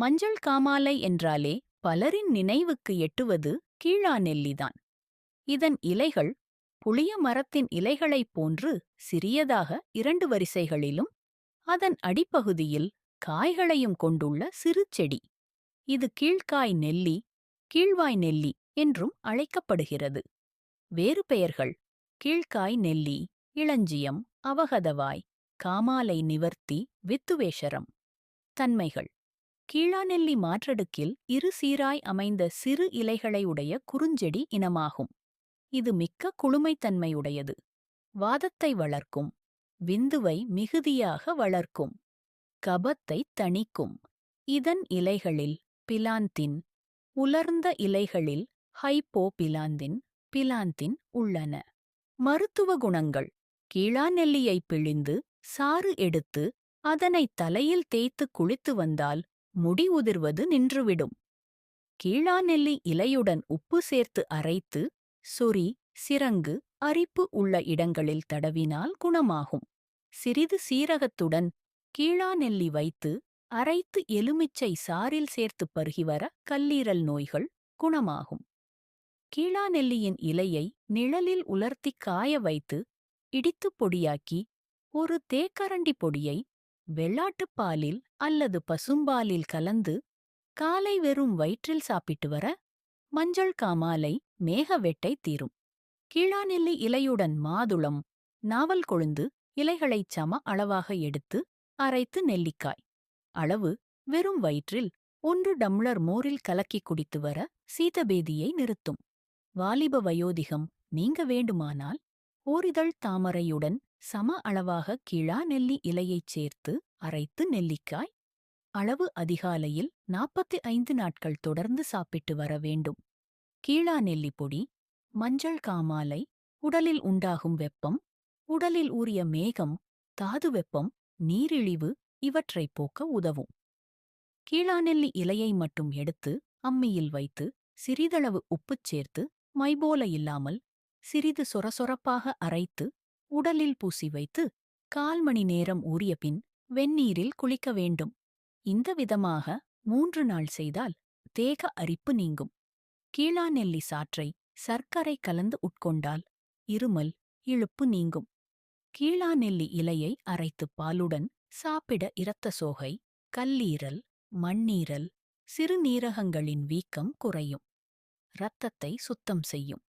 மஞ்சள் காமாலை என்றாலே பலரின் நினைவுக்கு எட்டுவது கீழா நெல்லிதான். இதன் இலைகள் புளிய மரத்தின் இலைகளைப் போன்று சிறியதாக இரண்டு வரிசைகளிலும் அதன் அடிப்பகுதியில் காய்களையும் கொண்டுள்ள சிறு செடி. இது கீழ்காய் நெல்லி கீழ்வாய் நெல்லி என்றும் அழைக்கப்படுகிறது. வேறு பெயர்கள் கீழ்காய் நெல்லி இளஞ்சியம் அவகதவாய் காமாலை நிவர்த்தி வித்துவேஷரம். தன்மைகள் கீழாநெல்லி மாற்றடுக்கில் இரு சீராய் அமைந்த சிறு இலைகளை உடைய குறுஞ்செடி இனமாகும். இது மிக்க குளுமைத்தன்மையுடையது. வாதத்தை வளர்க்கும். விந்துவை மிகுதியாக வளர்க்கும். கபத்தை தணிக்கும். இதன் இலைகளில் பிலாந்தின் உலர்ந்த இலைகளில் ஹைப்போ பிலாந்தின் பிலாந்தின் உள்ளன. மருத்துவ குணங்கள். கீழாநெல்லியை பிழிந்து சாறு எடுத்து அதனை தலையில் தேய்த்து குளித்து வந்தால் முடி உதிர்வது நின்றுவிடும். கீழாநெல்லி இலையுடன் உப்பு சேர்த்து அரைத்து சொறி சிரங்கு அரிப்பு உள்ள இடங்களில் தடவினால் குணமாகும். சிறிது சீரகத்துடன் கீழாநெல்லி வைத்து அரைத்து எலுமிச்சை சாறில் சேர்த்து பருகிவர கல்லீரல் நோய்கள் குணமாகும். கீழாநெல்லியின் இலையை நிழலில் உலர்த்தி காய வைத்து இடித்துப் பொடியாக்கி ஒரு தேக்கரண்டி பொடியை வெள்ளாட்டுப் பாலில் அல்லது பசும்பாலில் கலந்து காலை வெறும் வயிற்றில் சாப்பிட்டு வர மஞ்சள் காமாலை மேகவெட்டை தீரும். கீழாநெல்லி இலையுடன் மாதுளம் நாவல் கொழுந்து இலைகளைச் சம அளவாக எடுத்து அரைத்து நெல்லிக்காய். அளவு வெறும் வயிற்றில் ஒன்று டம்ளர் மோரில் கலக்கி குடித்து வர சீதபேதியை நிறுத்தும். வாலிப வயோதிகம் நீங்க வேண்டுமானால் ஓரிதழ் தாமரையுடன் சம அளவாக கிழா நெல்லி இலையைச் சேர்த்து அரைத்து நெல்லிக்காய் அளவு அதிகாலையில் நாற்பத்தி ஐந்து நாட்கள் தொடர்ந்து சாப்பிட்டு வர வேண்டும். கீழா நெல்லி பொடி மஞ்சள் காமாலை உடலில் உண்டாகும் வெப்பம் உடலில் ஊறிய மேகம் தாது வெப்பம் நீரிழிவு இவற்றைப் போக்க உதவும். கீழாநெல்லி இலையை மட்டும் எடுத்து அம்மியில் வைத்து சிறிதளவு உப்புச் சேர்த்து மைபோல இல்லாமல் சிறிது சொரசொரப்பாக அரைத்து உடலில் பூசி வைத்து கால் மணி நேரம் ஊறிய பின் வெந்நீரில் குளிக்க வேண்டும். இந்த விதமாக மூன்று நாள் செய்தால் தேக அரிப்பு நீங்கும். கீழாநெல்லி சாற்றை சர்க்கரை கலந்து உட்கொண்டால் இருமல் இழுப்பு நீங்கும். கீழாநெல்லி இலையை அரைத்து பாலுடன் சாப்பிட இரத்த சோகை கல்லீரல் மண்ணீரல் சிறுநீரகங்களின் வீக்கம் குறையும். இரத்தத்தை சுத்தம் செய்யும்.